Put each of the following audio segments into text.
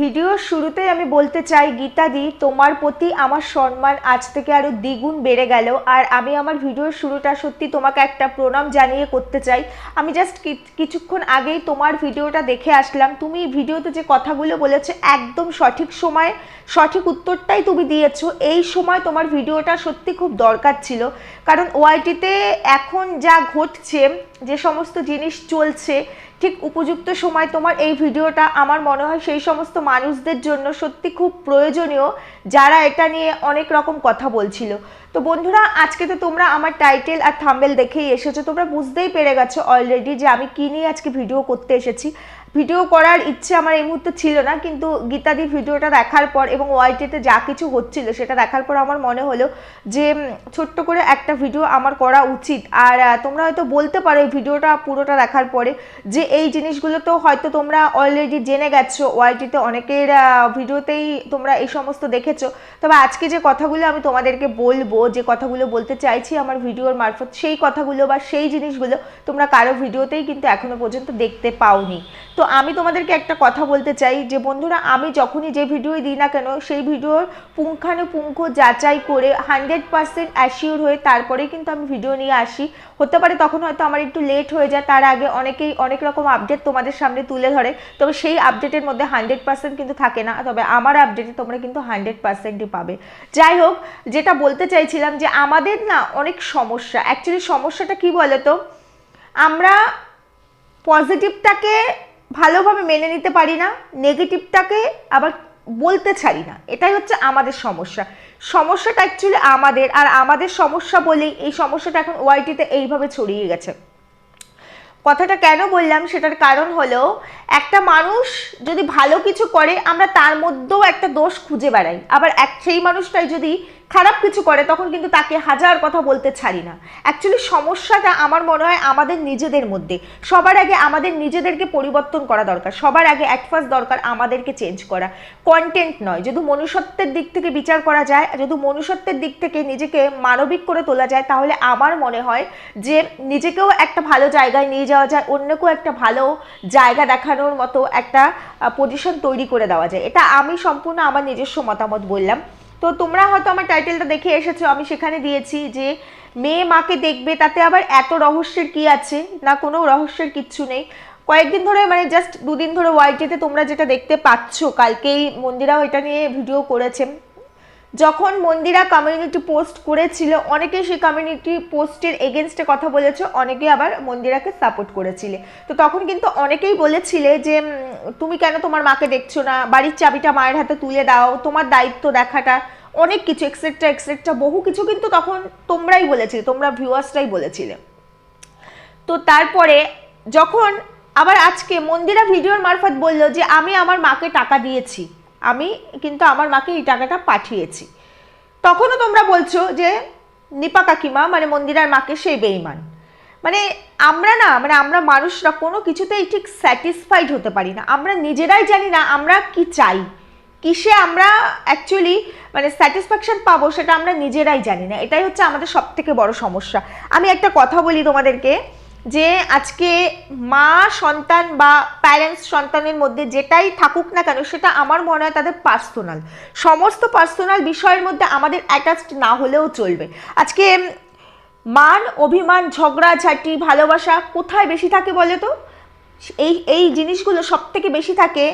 ভিডিওর শুরুতেই আমি বলতে চাই, গীতাদি, তোমার প্রতি আমার সম্মান আজ থেকে আরও দ্বিগুণ বেড়ে গেল। আর আমি আমার ভিডিওর শুরুটা সত্যি তোমাকে একটা প্রণাম জানিয়ে করতে চাই। আমি জাস্ট কিছুক্ষণ আগেই তোমার ভিডিওটা দেখে আসলাম। তুমি ভিডিওতে যে কথাগুলো বলেছ একদম সঠিক সময়, সঠিক উত্তরটাই তুমি দিয়েছ। এই সময় তোমার ভিডিওটা সত্যি খুব দরকার ছিল। কারণ ওআইটিতে এখন যা ঘটছে যে সমস্ত জিনিস চলছে, ঠিক উপযুক্ত সময় তোমার এই ভিডিওটা আমার মনে হয় সেই সমস্ত মানুষদের জন্য সত্যি খুব প্রয়োজনীয়, যারা এটা নিয়ে অনেক রকম কথা বলছিল। তো বন্ধুরা, আজকে তো তোমরা আমার টাইটেল আর থাম্বেল দেখেই এসেছ, তোমরা বুঝতেই পেরে গেছো অলরেডি যে আমি কী নিয়ে আজকে ভিডিও করতে এসেছি। ভিডিও করার ইচ্ছে আমার এই মুহূর্তে ছিল না, কিন্তু গীতাদি ভিডিওটা দেখার পর এবং ওয়াইটিতে যা কিছু হচ্ছিল সেটা দেখার পর আমার মনে হলো যে ছোট্ট করে একটা ভিডিও আমার করা উচিত। আর তোমরা হয়তো বলতে পারো এই ভিডিওটা পুরোটা দেখার পরে যে এই জিনিসগুলো তো হয়তো তোমরা অলরেডি জেনে গেছো ওয়াইটিতে অনেকের ভিডিওতেই তোমরা এই সমস্ত দেখেছ। তবে আজকে যে কথাগুলো আমি তোমাদেরকে বলব, যে কথাগুলো বলতে চাইছি আমার ভিডিওর মারফত, সেই কথাগুলো বা সেই জিনিসগুলো তোমরা কারও ভিডিওতেই কিন্তু এখনও পর্যন্ত দেখতে পাওনি। তো আমি তোমাদেরকে একটা কথা বলতে চাই যে, বন্ধুরা, আমি যখনই যে ভিডিও দিই না কেন, সেই ভিডিওর পুঙ্খানুপুঙ্খ যাচাই করে হান্ড্রেড পার্সেন্ট অ্যাসিওর হয়ে তারপরে কিন্তু আমি ভিডিও নিয়ে আসি। হতে পারে তখন হয়তো আমার একটু লেট হয়ে যায়, তার আগে অনেকেই অনেক রকম আপডেট তোমাদের সামনে তুলে ধরে, তবে সেই আপডেটের মধ্যে হান্ড্রেড পার্সেন্ট কিন্তু থাকে না, তবে আমার আপডেটে তোমরা কিন্তু হান্ড্রেড পার্সেন্টই পাবে। যাই হোক, যেটা বলতে চাইছিলাম যে, আমাদের না অনেক সমস্যা। অ্যাকচুয়ালি সমস্যাটা কি বলো তো আমরা পজিটিভটাকে ভালোভাবে মেনে নিতে পারি না নেগেটিভটাকে আবার বলতে ছাড়ি না। এটাই হচ্ছে আমাদের সমস্যা। সমস্যাটা অ্যাকচুয়ালি আমাদের, আর আমাদের সমস্যা বলেই এই সমস্যাটা এখন ওয়াইটিতে এইভাবে ছড়িয়ে গেছে। কথাটা কেন বললাম? সেটার কারণ হলো, একটা মানুষ যদি ভালো কিছু করে, আমরা তার মধ্যেও একটা দোষ খুঁজে বেড়াই। আবার এক, সেই মানুষটাই যদি খারাপ কিছু করে, তখন কিন্তু তাকে হাজার কথা বলতে ছাড়ি না। অ্যাকচুয়ালি সমস্যাটা আমার মনে হয় আমাদের নিজেদের মধ্যে। সবার আগে আমাদের নিজেদেরকে পরিবর্তন করা দরকার। সবার আগে অ্যাট ফার্স্ট দরকার আমাদেরকে চেঞ্জ করা। কন্টেন্ট নয়, যদি মনুষ্যত্বের দিক থেকে বিচার করা যায়, যদি মনুষ্যত্বের দিক থেকে নিজেকে মানবিক করে তোলা যায়, তাহলে আমার মনে হয় যে নিজেকেও একটা ভালো জায়গায় নিয়ে যাওয়া যায়, অন্যকেও একটা ভালো জায়গা দেখানোর মতো একটা পজিশন তৈরি করে দেওয়া যায়। এটা আমি সম্পূর্ণ আমার নিজস্ব মতামত বললাম। তো তোমরা হয়তো আমার টাইটেলটা দেখে এসেছ, আমি সেখানে দিয়েছি যে মেয়ে মাকে দেখবে, তাতে আবার এত রহস্যের কি আছে? না, কোনো রহস্যের কিচ্ছু নেই। কয়েকদিন ধরে মানে জাস্ট দুদিন ধরে ওয়াইটিতে তোমরা যেটা দেখতে পাচ্ছ, কালকেই মন্দিরাও এটা নিয়ে ভিডিও করেছেন যখন মন্দিরা কমিউনিটি পোস্ট করেছিল, অনেকে সেই কমিউনিটি পোস্টের এগেনস্টে কথা বলেছে, অনেকে আবার মন্দিরাকে সাপোর্ট করেছিলে। তো তখন কিন্তু অনেকেই বলেছিলে যে তুমি কেন তোমার মাকে দেখছ না? বাড়ির চাবিটা মায়ের হাতে তুলে দাও, তোমার দায়িত্ব দেখাটা। অনেক কিছু এক্সেট্রা এক্সেট্রা বহু কিছু কিন্তু তখন তোমরাই বলেছিলে, তোমরা ভিউয়ার্সরাই বলেছিলে। তো তারপরে যখন আবার আজকে মন্দিরা ভিডিওর মারফত বলল যে, আমি আমার মাকে টাকা দিয়েছি। আমি কিন্তু আমার মাকে এই টাকাটা পাঠিয়েছি। তখনও তোমরা বলছো যে, নিপা কাকিমা মানে মন্দিরার মাকে সে বেইমান মানে আমরা না মানে আমরা মানুষরা কোনো কিছুতেই ঠিক স্যাটিসফাইড হতে পারি না। আমরা নিজেরাই জানি না আমরা কি চাই। কিসে আমরা অ্যাকচুয়ালি মানে স্যাটিসফ্যাকশন পাবো সেটা আমরা নিজেরাই জানি না। এটাই হচ্ছে আমাদের সব থেকে বড় সমস্যা। আমি একটা কথা বলি তোমাদেরকে। যে আজকে মা সন্তান বা প্যারেন্টস সন্তানের মধ্যে যেটাই থাকুক না কেন, সেটা আমার মনে হয় তাদের পার্সোনাল সমস্ত পার্সোনাল বিষয়ের মধ্যে আমাদের অ্যাটাচড না হলেও চলবে। আজকে মান, অভিমান ঝগড়াঝাটি ভালোবাসা কোথায় বেশি থাকে বলে তো? এই এই জিনিসগুলো সব থেকে বেশি থাকে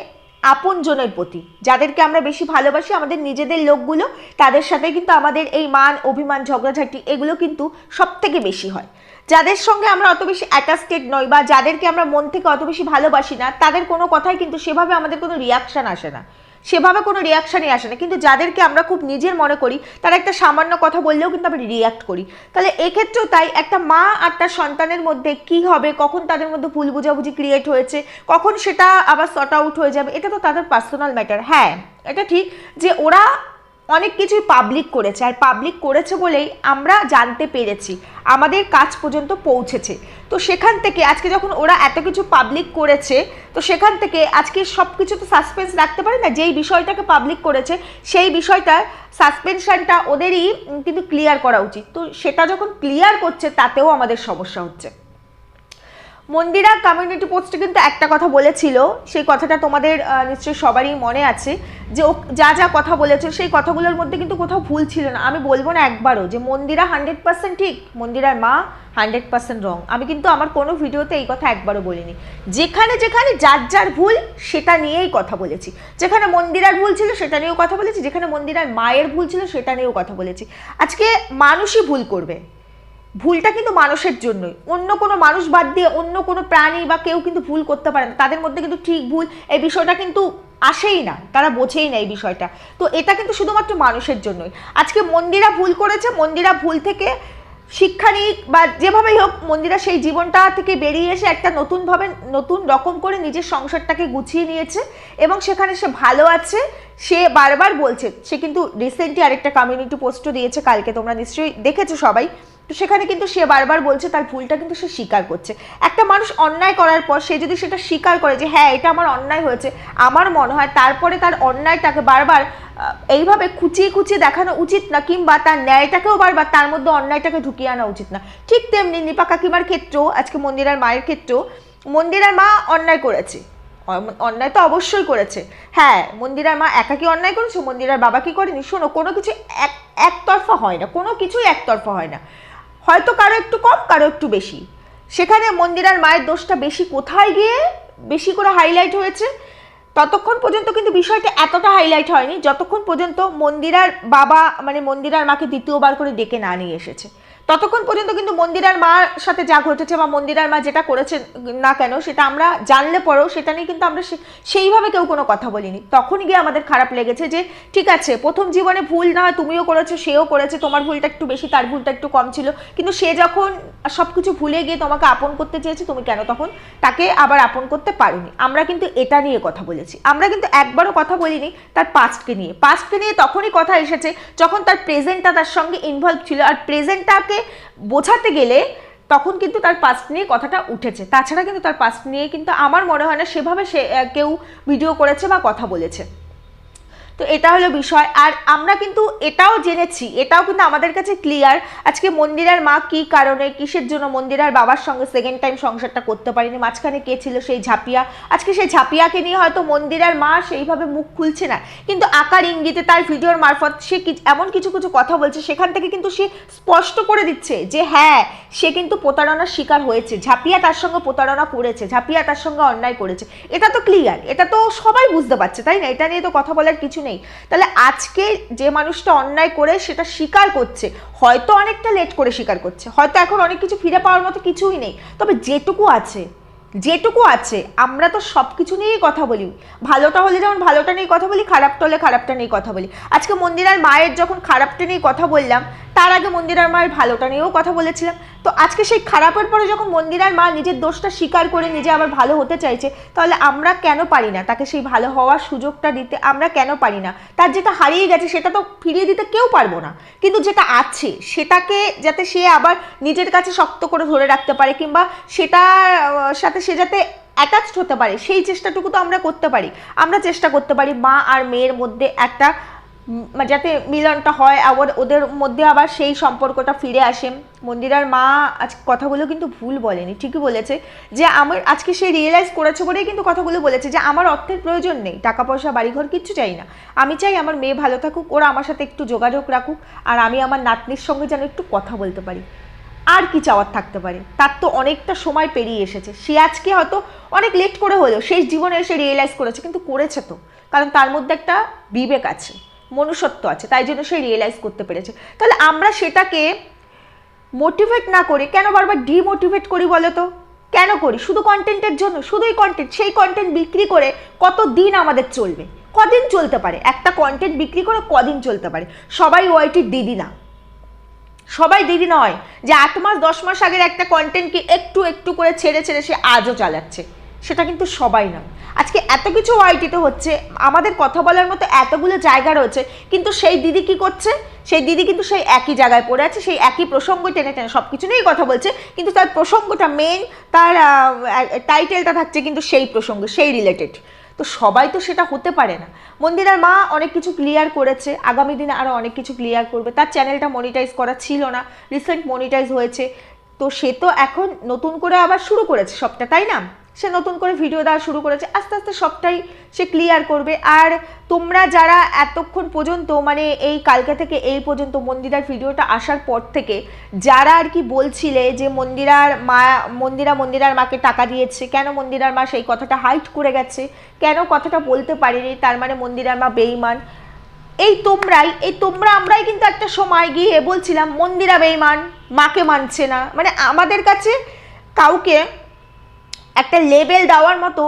আপনজনের প্রতি। যাদেরকে আমরা বেশি ভালোবাসি, আমাদের নিজেদের লোকগুলো, তাদের সাথে কিন্তু আমাদের এই মান, অভিমান ঝগড়াঝাটি এগুলো কিন্তু সব থেকে বেশি হয়। যাদের সঙ্গে আমরা অত বেশি অ্যাটাচটেড নই বা যাদেরকে আমরা মন থেকে অত বেশি ভালোবাসি না, তাদের কোনো কথাই কিন্তু সেভাবে আমাদের কোনো রিয়াকশান আসে না। সেভাবে কোনো রিয়াকশানই আসে না। কিন্তু যাদেরকে আমরা খুব নিজের মনে করি, তারা একটা সামান্য কথা বললেও কিন্তু আমরা রিয়াক্ট করি। তাহলে এক্ষেত্রেও তাই একটা মা আর তার সন্তানের মধ্যে কি হবে, কখন তাদের মধ্যে ভুল বুঝাবুঝি ক্রিয়েট হয়েছে, কখন সেটা আবার সর্ট আউট হয়ে যাবে, এটা তো তাদের পার্সোনাল ম্যাটার হ্যাঁ এটা ঠিক যে ওরা অনেক কিছুই পাবলিক করেছে। আর পাবলিক করেছে বলেই আমরা জানতে পেরেছি। আমাদের কাজ পর্যন্ত পৌঁছেছে। তো সেখান থেকে আজকে যখন ওরা এত কিছু পাবলিক করেছে, তো সেখান থেকে আজকে সব কিছু তো সাসপেন্স রাখতে পারে না। যেই বিষয়টাকে পাবলিক করেছে, সেই বিষয়টা সাসপেনশনটা ওদেরই কিন্তু ক্লিয়ার করা উচিত। তো সেটা যখন ক্লিয়ার করছে, তাতেও আমাদের সমস্যা হচ্ছে। মন্দিরা কমিউনিটি পোস্টে কিন্তু একটা কথা বলেছিল। সেই কথাটা তোমাদের নিশ্চয়ই সবারই মনে আছে যে ও যা যা কথা বলেছিল সেই কথাগুলোর মধ্যে কিন্তু কোথাও ভুল ছিল না। আমি বলব না একবারও যে মন্দিরা হান্ড্রেড পার্সেন্ট ঠিক, মন্দিরার মা হান্ড্রেড পার্সেন্ট রং আমি কিন্তু আমার কোনো ভিডিওতে এই কথা একবারও বলিনি। যেখানে যেখানে যার যার ভুল, সেটা নিয়েই কথা বলেছি। যেখানে মন্দিরার ভুল ছিল, সেটা নিয়েও কথা বলেছি। যেখানে মন্দিরার মায়ের ভুল ছিল, সেটা নিয়েও কথা বলেছি। আজকে মানুষই ভুল করবে। ভুলটা কিন্তু মানুষের জন্যই। অন্য কোনো মানুষ বাদ দিয়ে অন্য কোনো প্রাণী বা কেউ কিন্তু ভুল করতে পারে না। তাদের মধ্যে কিন্তু ঠিক ভুল এই বিষয়টা কিন্তু আসেই না। তারা বোঝেই না এই বিষয়টা। তো এটা কিন্তু শুধুমাত্র মানুষের জন্যই। আজকে মন্দিরা ভুল করেছে, মন্দিরা ভুল থেকে শিক্ষা নিক বা যেভাবেই হোক, মন্দিরা সেই জীবনটা থেকে বেরিয়ে এসে একটা নতুনভাবে নতুন রকম করে নিজের সংসারটাকে গুছিয়ে নিয়েছে এবং সেখানে সে ভালো আছে। সে বারবার বলছে, সে কিন্তু রিসেন্টলি আরেকটা কমিউনিটি পোস্টও দিয়েছে কালকে। তোমরা নিশ্চয়ই দেখেছ সবাই। তো সেখানে কিন্তু সে বারবার বলছে তার ভুলটা কিন্তু সে স্বীকার করছে। একটা মানুষ অন্যায় করার পর সে যদি সেটা স্বীকার করে যে হ্যাঁ এটা আমার অন্যায় হয়েছে। আমার মনে হয় তারপরে তার অন্যায়টাকে বারবার এইভাবে খুচিয়ে খুচিয়ে দেখানো উচিত না, কিংবা তার ন্যায়টাকেও বারবার তার মধ্যে অন্যায়টাকে ঢুকিয়ে আনা উচিত না। ঠিক তেমনি নিপা কাকিমার ক্ষেত্রেও, আজকে মন্দিরার মায়ের ক্ষেত্রেও, মন্দিরার মা অন্যায় করেছে। অন্যায় তো অবশ্যই করেছে। হ্যাঁ মন্দিরার মা একা কি অন্যায় করেছে? মন্দিরার বাবা কি করেনি? শোনো, কোনো কিছু এক, একতরফা হয় না। কোনো কিছুই একতরফা হয় না। হয়তো কারও একটু কম, কারও একটু বেশি। সেখানে মন্দিরার মায়ের দোষটা বেশি কোথায় গিয়ে বেশি করে হাইলাইট হয়েছে? ততক্ষণ পর্যন্ত কিন্তু বিষয়টা এতটা হাইলাইট হয়নি, যতক্ষণ পর্যন্ত মন্দিরার বাবা মানে মন্দিরার মাকে দ্বিতীয়বার করে ডেকে না নিয়ে এসেছে। ততক্ষণ পর্যন্ত কিন্তু মন্দিরার মার সাথে যা ঘটেছে বা মন্দিরার মা যেটা করেছে না কেন, সেটা আমরা জানলে পরেও সেটা নিয়ে কিন্তু আমরা সেইভাবে কেউ কোনো কথা বলিনি। তখন গিয়ে আমাদের খারাপ লেগেছে যে, ঠিক আছে, প্রথম জীবনে ভুল না হয়, তুমিও করেছ, সেও করেছে, তোমার ভুলটা একটু বেশি, তার ভুলটা একটু কম ছিল। কিন্তু সে যখন সব কিছু ভুলে গিয়ে তোমাকে আপন করতে চেয়েছে, তুমি কেন তখন তাকে আবার আপন করতে পারোনি? আমরা কিন্তু এটা নিয়ে কথা বলেছি। আমরা কিন্তু একবারও কথা বলিনি তার পাস্টকে নিয়ে। পাস্টকে নিয়ে তখনই কথা এসেছে যখন তার প্রেজেন্টটা তার সঙ্গে ইনভলভ ছিল। আর প্রেজেন্টটাকে বোঝাতে গেলে তখন কিন্তু তার পাস্ট নিয়ে কথাটা উঠেছে। তাছাড়া কিন্তু তার পাস্ট নিয়ে কিন্তু আমার মনে হয় না সেভাবে সে কেউ ভিডিও করেছে বা কথা বলেছে। তো এটা হলো বিষয়। আর আমরা কিন্তু এটাও জেনেছি, এটাও কিন্তু আমাদের কাছে ক্লিয়ার আজকে মন্দিরার মা কি কারণে, কিসের জন্য মন্দিরার বাবার সঙ্গে সেকেন্ড টাইম সংসারটা করতে পারিনি, মাঝখানে কে ছিল সেই ঝাপিয়া? আজকে সেই ঝাপিয়াকে নিয়ে হয়তো মন্দিরার মা সেইভাবে মুখ খুলছে না। কিন্তু আকার ইঙ্গিতে তার ভিডিওর মারফত সে এমন কিছু কিছু কথা বলছে, সেখান থেকে কিন্তু সে স্পষ্ট করে দিচ্ছে যে হ্যাঁ সে কিন্তু প্রতারণার শিকার হয়েছে, ঝাপিয়া তার সঙ্গে প্রতারণা করেছে, ঝাপিয়া তার সঙ্গে অন্যায় করেছে। এটা তো ক্লিয়ার এটা তো সবাই বুঝতে পারছে, তাই না? এটা নিয়ে তো কথা বলার কিছু নেই। তাহলে আজকে যে মানুষটা অন্যায় করে সেটা স্বীকার করছে, হয়তো অনেকটা লেট করে স্বীকার করছে, হয়তো এখন অনেক কিছু ফিরে পাওয়ার মতো কিছুই নেই। তবে যেটুকু আছে যেটুকু আছে আমরা তো সব কিছু নিয়েই কথা বলি। ভালোটা হলে যেমন ভালোটা নিয়ে কথা বলি খারাপটা হলে খারাপটা নিয়ে কথা বলি। আজকে মন্দিরার মায়ের যখন খারাপটা নিয়ে কথা বললাম তার আগে মন্দিরার মায়ের ভালোটা নিয়েও কথা বলেছিলাম। তো আজকে সেই খারাপের পরে যখন মন্দিরার মা নিজের দোষটা স্বীকার করে নিজে আবার ভালো হতে চাইছে তাহলে আমরা কেন পারি না? তাকে সেই ভালো হওয়ার সুযোগটা দিতে আমরা কেন পারি না? তার যেটা হারিয়ে গেছে সেটা তো ফিরিয়ে দিতে কেউ পারব না। কিন্তু যেটা আছে সেটাকে যাতে সে আবার নিজের কাছে শক্ত করে ধরে রাখতে পারে কিংবা সেটার আহ, সাথে সে যাতে অ্যাটাচড হতে পারে, সেই চেষ্টাটুকু তো আমরা করতে পারি। আমরা চেষ্টা করতে পারি মা আর মেয়ের মধ্যে একটা যাতে মিলনটা হয়, আবার ওদের মধ্যে আবার সেই সম্পর্কটা ফিরে আসে। মন্দিরার মা আজ কথাগুলো কিন্তু ভুল বলেনি, ঠিকই বলেছে যে আমার আজকে সে রিয়েলাইজ করেছে বলেই কিন্তু কথাগুলো বলেছে যে আমার অর্থের প্রয়োজন নেই, টাকা পয়সা, বাড়িঘর কিচ্ছু চাই না। আমি চাই আমার মেয়ে ভালো থাকুক, ওরা আমার সাথে একটু যোগাযোগ রাখুক, আর আমি আমার নাতনির সঙ্গে যেন একটু কথা বলতে পারি। আর কি চাওয়ার থাকতে পারে? তার তো অনেকটা সময় পেরিয়ে এসেছে। সে আজকে হয়তো অনেক লেট করে হলেও শেষ জীবনে এসে রিয়েলাইজ করেছে, কিন্তু করেছে তো। কারণ তার মধ্যে একটা বিবেক আছে, মনুষ্যত্ব আছে, তাই জন্য সে রিয়েলাইজ করতে পেরেছে। তাহলে আমরা সেটাকে মোটিভেট না করে কেন বারবার ডিমোটিভেট করি বলো তো? কেন করি? শুধু কন্টেন্টের জন্য? শুধুই কন্টেন্ট সেই কন্টেন্ট বিক্রি করে কত দিন আমাদের চলবে? কদিন চলতে পারে? একটা কন্টেন্ট বিক্রি করে কদিন চলতে পারে? সবাই ওয়াইটির দিদি না। সবাই দিদি নয় যে আট মাস, দশ মাস আগের একটা কন্টেন্টকে একটু একটু করে ছেড়ে ছেড়ে সে আজও চালাচ্ছে। সেটা কিন্তু সবাই নয় আজকে এত কিছু ওয়াইটিতে হচ্ছে, আমাদের কথা বলার মতো এতগুলো জায়গা রয়েছে, কিন্তু সেই দিদি কি করছে? সেই দিদি কিন্তু সেই একই জায়গায় পড়ে আছে, সেই একই প্রসঙ্গ টেনে টেনে সব কিছু নিয়েই কথা বলছে, কিন্তু তার প্রসঙ্গটা মেন তার টাইটেলটা থাকছে কিন্তু সেই প্রসঙ্গ, সেই রিলেটেড তো সবাই তো সেটা হতে পারে না। মন্দিরার মা অনেক কিছু ক্লিয়ার করেছে, আগামী দিনে আরও অনেক কিছু ক্লিয়ার করবে। তার চ্যানেলটা মনিটাইজ করা ছিল না রিসেন্ট মনিটাইজ হয়েছে। তো সে তো এখন নতুন করে আবার শুরু করেছে সবটা, তাই না? সে নতুন করে ভিডিও দেওয়া শুরু করেছে, আস্তে আস্তে সবটাই সে ক্লিয়ার করবে। আর তোমরা যারা এতক্ষণ পর্যন্ত মানে এই কালকে থেকে এই পর্যন্ত মন্দিরার ভিডিওটা আসার পর থেকে যারা আর কি বলছিলে যে মন্দিরার মা, মন্দিরা মন্দিরার মাকে টাকা দিয়েছে, কেন মন্দিরার মা সেই কথাটা হাইট করে গেছে, কেন কথাটা বলতে পারেনি, তার মানে মন্দিরার মা বেইমান এই তোমরাই, এই তোমরা আমরাই কিন্তু একটা সময় গিয়ে বলছিলাম, মন্দিরা বেইমান মাকে মানছে না। মানে আমাদের কাছে কাউকে একটা লেবেল দেওয়ার মতো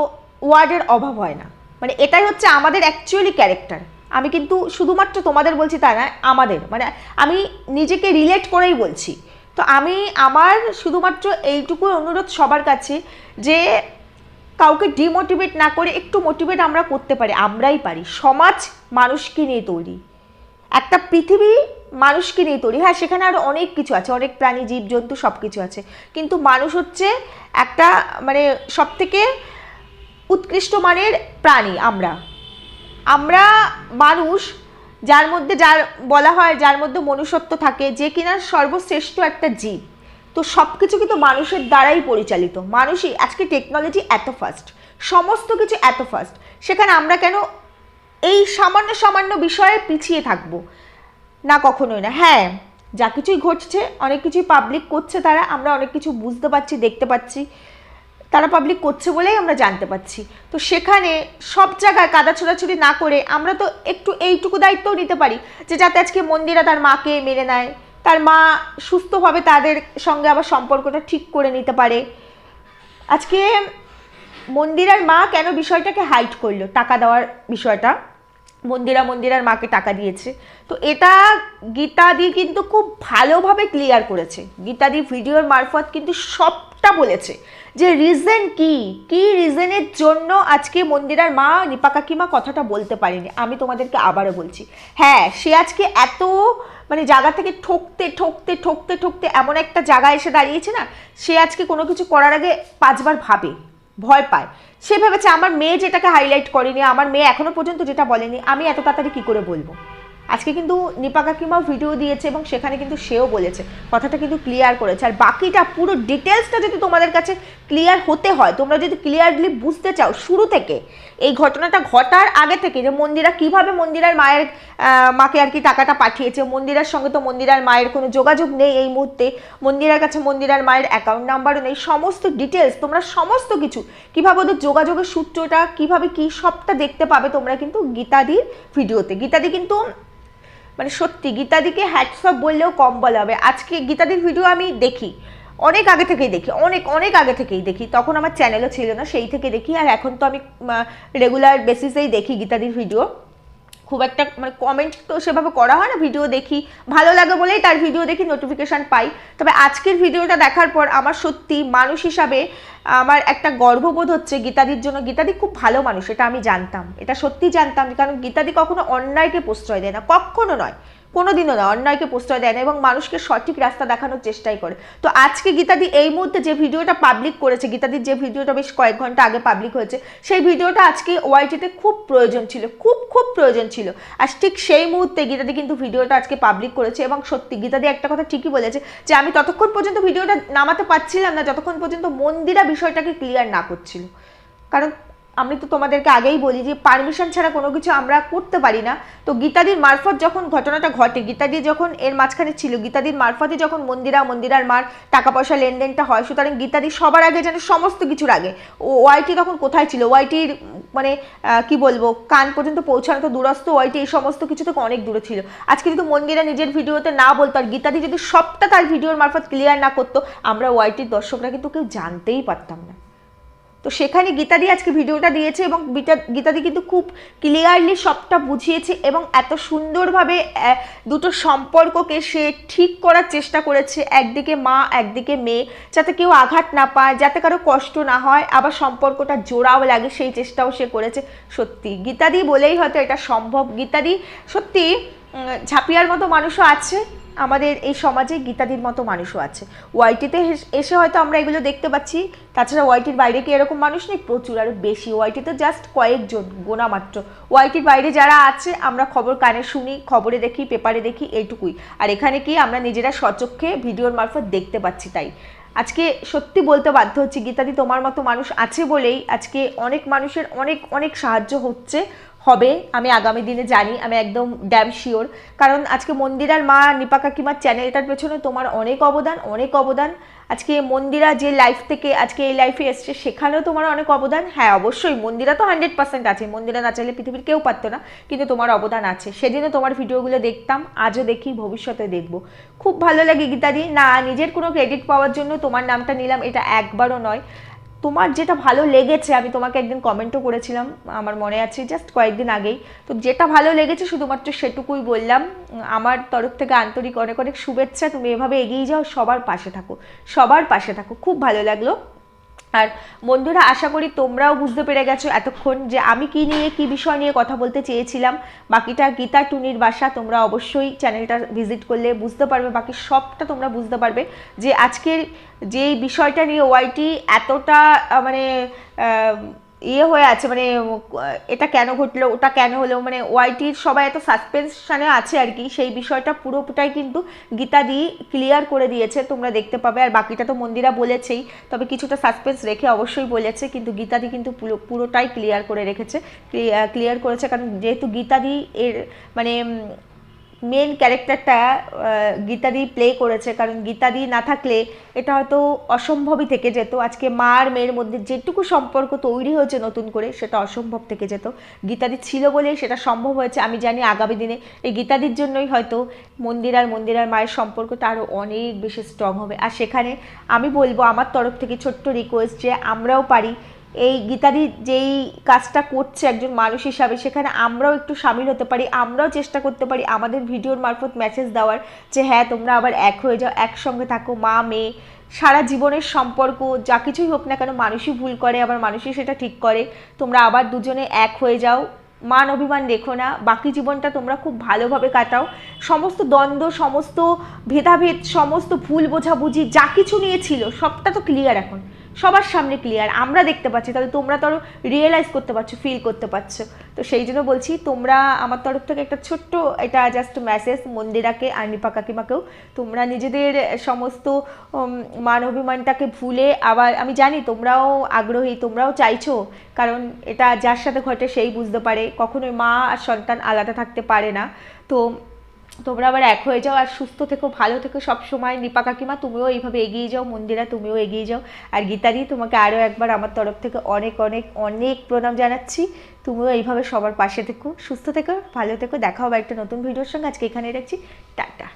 ওয়ার্ডের অভাব হয় না। মানে এটাই হচ্ছে আমাদের অ্যাকচুয়ালি ক্যারেক্টার আমি কিন্তু শুধুমাত্র তোমাদের বলছি তা না, আমাদের। মানে আমি নিজেকে রিলেট করেই বলছি। তো আমি, আমার শুধুমাত্র এইটুকু অনুরোধ সবার কাছে যে, কাউকে ডিমোটিভেট না করে একটু মোটিভেট আমরা করতে পারি, আমরাই পারি। সমাজ মানুষকে নিয়ে তৈরি। একটা পৃথিবী মানুষকে নিয়ে তৈরি। হ্যাঁ সেখানে আরও অনেক কিছু আছে, অনেক প্রাণী, জীবজন্তু সব কিছু আছে। কিন্তু মানুষ হচ্ছে একটা মানে সব থেকে উৎকৃষ্ট মানের প্রাণী আমরা। আমরা মানুষ যার মধ্যে যার, বলা হয় যার মধ্যে মনুষ্যত্ব থাকে, যে কিনা সর্বশ্রেষ্ঠ একটা জীব। তো সব কিছু কিন্তু মানুষের দ্বারাই পরিচালিত। মানুষই, আজকে টেকনোলজি এত ফাস্ট সমস্ত কিছু এত ফাস্ট সেখানে আমরা কেন এই সামান্য সামান্য বিষয়ে পিছিয়ে থাকব। না, কখনোই না। হ্যাঁ যা কিছুই ঘটছে, অনেক কিছুই পাবলিক করছে তারা, আমরা অনেক কিছু বুঝতে পারছি, দেখতে পাচ্ছি। তারা পাবলিক করছে বলেই আমরা জানতে পাচ্ছি তো সেখানে সব জায়গায় কাদা ছোড়াছুড়ি না করে আমরা তো একটু এইটুকু দায়িত্বও নিতে পারি যে যাতে আজকে মন্দিরা তার মাকে মেনে নেয়, তার মা সুস্থভাবে তাদের সঙ্গে আবার সম্পর্কটা ঠিক করে নিতে পারে। আজকে মন্দিরার মা কেন বিষয়টাকে হাইট করল, টাকা দেওয়ার বিষয়টা? মন্দিরা মন্দিরার মাকে টাকা দিয়েছে। তো এটা গীতাদি কিন্তু খুব ভালোভাবে ক্লিয়ার করেছে। গীতাদি ভিডিওর মারফত কিন্তু সবটা বলেছে যে রিজন কি? কি রিজনের জন্য আজকে মন্দিরার মা নিপা কাকিমা কথাটা বলতে পারেনি? আমি তোমাদেরকে আবারও বলছি। হ্যাঁ সে আজকে এত মানে জায়গা থেকে ঠকতে ঠকতে ঠকতে ঠকতে এমন একটা জায়গায় এসে দাঁড়িয়েছে না, সে আজকে কোনো কিছু করার আগে পাঁচবার ভাবে। ভয় পায়। সে ভেবেছে, আমার মেয়ে যেটাকে হাইলাইট করেনি, আমার মেয়ে এখনও পর্যন্ত যেটা বলেনি, আমি এত তাড়াতাড়ি কী করে বলব? আজকে কিন্তু নিপা কাকিমা ভিডিও দিয়েছে এবং সেখানে কিন্তু সেও বলেছে। কথাটা কিন্তু ক্লিয়ার করেছে। আর বাকিটা পুরো ডিটেলসটা যদি তোমাদের কাছে ক্লিয়ার হতে হয়, তোমরা যদি ক্লিয়ারলি বুঝতে চাও শুরু থেকে, এই ঘটনাটা ঘটার আগে থেকে যে মন্দিরা কীভাবে মন্দিরার মায়ের মাকে আর কি টাকাটা পাঠিয়েছে, মন্দিরার সঙ্গে তো মন্দিরার মায়ের কোনো যোগাযোগ নেই এই মুহূর্তে, মন্দিরার কাছে মন্দিরার মায়ের অ্যাকাউন্ট নাম্বারও নেই, সমস্ত ডিটেলস তোমরা সমস্ত কিছু, কীভাবে ওদের যোগাযোগের সূত্রটা, কীভাবে কি সবটা দেখতে পাবে তোমরা কিন্তু গীতাদির ভিডিওতে গীতাদি কিন্তু মানে সত্যি, গীতাদিকে হ্যাটসঅপ বললেও কম বলা হবে। আজকে গীতাদির ভিডিও আমি দেখি, অনেক আগে থেকেই দেখি, অনেক অনেক আগে থেকেই দেখি। তখন আমার চ্যানেলও ছিল না, সেই থেকে দেখি, আর এখন তো আমি রেগুলার বেসিসেই দেখি গীতাদির ভিডিও খুব একটা মানে কমেন্ট তো সেভাবে করা হয় না ভিডিও দেখি। ভালো লাগে বলেই তার ভিডিও দেখি নোটিফিকেশান পাই। তবে আজকের ভিডিওটা দেখার পর আমার সত্যি মানুষ হিসাবে আমার একটা গর্ববোধ হচ্ছে গীতাদির জন্য। গীতাদি খুব ভালো মানুষ, এটা আমি জানতাম। এটা সত্যি জানতাম কারণ গীতাদি কখনো অন্যায়কে প্রশ্রয় দেয় না, কখনো নয়। কোনোদিনও না, অন্যায়কে প্রশ্রয় দেয় না এবং মানুষকে সঠিক রাস্তা দেখানোর চেষ্টাই করে। তো আজকে গীতাদি এই মুহূর্তে যে ভিডিওটা পাবলিক করেছে, গীতাদির যে ভিডিওটা বেশ কয়েক ঘণ্টা আগে পাবলিক হয়েছে, সেই ভিডিওটা আজকে ওয়াইটিতে খুব প্রয়োজন ছিল, খুব খুব প্রয়োজন ছিল। আর ঠিক সেই মুহূর্তে গীতাদি কিন্তু ভিডিওটা আজকে পাবলিক করেছে এবং সত্যি গীতাদি একটা কথা ঠিকই বলেছে যে, আমি ততক্ষণ পর্যন্ত ভিডিওটা নামাতে পারছিলাম না, যতক্ষণ পর্যন্ত মন্দিরা বিষয়টাকে ক্লিয়ার না করছিল। কারণ আমি তো তোমাদেরকে আগেই বলি যে পারমিশন ছাড়া কোনো কিছু আমরা করতে পারি না। তো গীতাদির মারফত যখন ঘটনাটা ঘটে, গীতাদি যখন এর মাঝখানে ছিল, গীতাদির মারফতে যখন মন্দিরা, মন্দিরার মার টাকা পয়সা লেনদেনটা হয়, সুতরাং গীতাদি সবার আগে যেন সমস্ত কিছুর আগে ওয়াইটি তখন কোথায় ছিল? ওয়াইটির মানে কি বলব, কান পর্যন্ত পৌঁছানো তো দূরস্থ ওয়াইটি এই সমস্ত কিছু থেকে অনেক দূরে ছিল। আজকে যদি মন্দিরা নিজের ভিডিওতে না বলতো, আর গীতাদি যদি সবটা তার ভিডিওর মারফত ক্লিয়ার না করতো, আমরা ওয়াইটির দর্শকরা কিন্তু কেউ জানতেই পারতাম না। তো সেখানে গীতাদি আজকে ভিডিওটা দিয়েছে এবং গীতা- গীতাদি কিন্তু খুব ক্লিয়ারলি সবটা বুঝিয়েছে এবং এত সুন্দরভাবে দুটো সম্পর্ককে সে ঠিক করার চেষ্টা করেছে, একদিকে মা, একদিকে মেয়ে, যাতে কেউ আঘাত না পায়, যাতে কারও কষ্ট না হয়, আবার সম্পর্কটা জোড়াও লাগে সেই চেষ্টাও সে করেছে, সত্যি। গীতাদি বলেই হয়তো এটা সম্ভব। গীতাদি সত্যি ঝাঁপিয়ার মতো মানুষও আছে আমাদের এই সমাজে গীতাদির মতো মানুষও আছে। ওয়াইটিতে এসে হয়তো আমরা এগুলো দেখতে পাচ্ছি। তাছাড়া ওয়াইটির বাইরে কি এরকম মানুষ নেই? প্রচুর আরও বেশি। ওয়াইটিতে জাস্ট কয়েকজন গোনা মাত্র ওয়াইটির বাইরে যারা আছে, আমরা খবর কানে শুনি, খবরে দেখি, পেপারে দেখি, এইটুকুই। আর এখানে কি আমরা নিজেরা সচক্ষে ভিডিওর মারফত দেখতে পাচ্ছি তাই। আজকে সত্যি বলতে বাধ্য হচ্ছি, গীতাদি তোমার মতো মানুষ আছে বলেই আজকে অনেক মানুষের অনেক অনেক সাহায্য হচ্ছে। হবে, আমি আগামী দিনে জানি, আমি একদম ড্যাম শিওর কারণ আজকে মন্দিরার মা নিপা কাকিমার চ্যানেলটার পেছনে তোমার অনেক অবদান অনেক অবদান। আজকে মন্দিরা যে লাইফ থেকে, আজকে এই লাইফে এসছে, সেখানেও তোমার অনেক অবদান। হ্যাঁ অবশ্যই মন্দিরা তো হান্ড্রেড পার্সেন্ট আছে, মন্দিরা না চাইলে পৃথিবীর কেউ পারতো না, কিন্তু তোমার অবদান আছে। সেদিনও তোমার ভিডিওগুলো দেখতাম, আজও দেখি, ভবিষ্যতে দেখব। খুব ভালো লাগে গীতাদি। না, নিজের কোনো ক্রেডিট পাওয়ার জন্য তোমার নামটা নিলাম, এটা একবারও নয়। তোমার যেটা ভালো লেগেছে, আমি তোমাকে একদিন কমেন্টও করেছিলাম, আমার মনে আছে জাস্ট কয়েকদিন আগেই। তো যেটা ভালো লেগেছে শুধুমাত্র সেটুকুই বললাম। আমার তরফ থেকে আন্তরিক অনেক অনেক শুভেচ্ছা, তুমি এভাবে এগিয়ে যাও, সবার পাশে থাকো, সবার পাশে থাকো। খুব ভালো লাগল। আর বন্ধুরা, আশা করি তোমরাও বুঝতে পেরে গেছো এতক্ষণ যে আমি কি নিয়ে, কি বিষয় নিয়ে কথা বলতে চেয়েছিলাম। বাকিটা গীতা টুনির বাসা, তোমরা অবশ্যই চ্যানেলটা ভিজিট করলে বুঝতে পারবে, বাকি সবটা তোমরা বুঝতে পারবে যে আজকের যে বিষয়টা নিয়ে ওয়াইটি এতটা মানে ইয়ে হয়ে আছে মানে এটা কেন ঘটলো, ওটা কেন হলো মানে ওয়াইটির সবাই এত সাসপেনশনে আছে আর কি, সেই বিষয়টা পুরোটাই কিন্তু গীতা দি ক্লিয়ার করে দিয়েছে, তোমরা দেখতে পাবে, আর বাকিটা তো মন্দিরা বলেছেই, তবে কিছুটা সাসপেন্স রেখে অবশ্যই বলেছে, কিন্তু গীতাদি কিন্তু পুরো, পুরোটাই ক্লিয়ার করে রেখেছে ক্লিয়ার করেছে, কারণ যেহেতু গীতাদি এর মানে মেন ক্যারেক্টারটা গীতাদি প্লে করেছে। কারণ গীতাদি না থাকলে এটা হয়তো অসম্ভবই থেকে যেত। আজকে মা আর মেয়ের মধ্যে যেটুকু সম্পর্ক তৈরি হয়েছে নতুন করে, সেটা অসম্ভব থেকে যেত। গীতাদি ছিল বলেই সেটা সম্ভব হয়েছে। আমি জানি আগামী দিনে এই গীতাদির জন্যই হয়তো মন্দির আর মন্দির আর মায়ের সম্পর্কটা আরও অনেক বেশি স্ট্রং হবে। আর সেখানে আমি বলব আমার তরফ থেকে ছোট্ট রিকোয়েস্ট যে আমরাও পারি এই গীতাদি যেই কাজটা করছে একজন মানুষ হিসাবে, সেখানে আমরাও একটু সামিল হতে পারি, আমরাও চেষ্টা করতে পারি আমাদের ভিডিওর মারফত মেসেজ দেওয়ার যে হ্যাঁ তোমরা আবার এক হয়ে যাও, একসঙ্গে থাকো, মা, মেয়ে, সারা জীবনের সম্পর্ক, যা কিছুই হোক না কেন মানুষই ভুল করে, আবার মানুষই সেটা ঠিক করে। তোমরা আবার দুজনে এক হয়ে যাও। মান অভিমান রেখো না, বাকি জীবনটা তোমরা খুব ভালোভাবে কাটাও। সমস্ত দ্বন্দ্ব, সমস্ত ভেদাভেদ, সমস্ত ভুল বোঝাবুঝি, যা কিছু নিয়ে ছিল, সবটা তো ক্লিয়ার এখন। সবার সামনে ক্লিয়ার আমরা দেখতে পাচ্ছি, তাহলে তোমরা তো রিয়েলাইজ করতে পারছ ফিল করতে পারছ। তো সেই জন্য বলছি, তোমরা আমার তরফ থেকে একটা ছোট্ট এটা জাস্ট মেসেজ মন্দিরাকে আর নিপা কাকিমাকেও। তোমরা নিজেদের সমস্ত মান অভিমানটাকে ভুলে আবার, আমি জানি তোমরাও আগ্রহী, তোমরাও চাইছো, কারণ এটা যার সাথে ঘটে সেই বুঝতে পারে। কখনোই মা আর সন্তান আলাদা থাকতে পারে না। তো তোমরা আবার এক হয়ে যাও আর সুস্থ থেকো, ভালো থেকো, সব সময় নিপা কাকিমা, তুমিও এইভাবে এগিয়ে যাও, মন্দিরা, তুমিও এগিয়ে যাও। আর গীতাদি, তোমাকে আরও একবার আমার তরফ থেকে অনেক অনেক অনেক প্রণাম জানাচ্ছি। তুমিও এইভাবে সবার পাশে থেকো, সুস্থ থেকো, ভালো থেকো। দেখা হবে একটা নতুন ভিডিওর সঙ্গে। আজকে এখানে রাখছি। টাটা।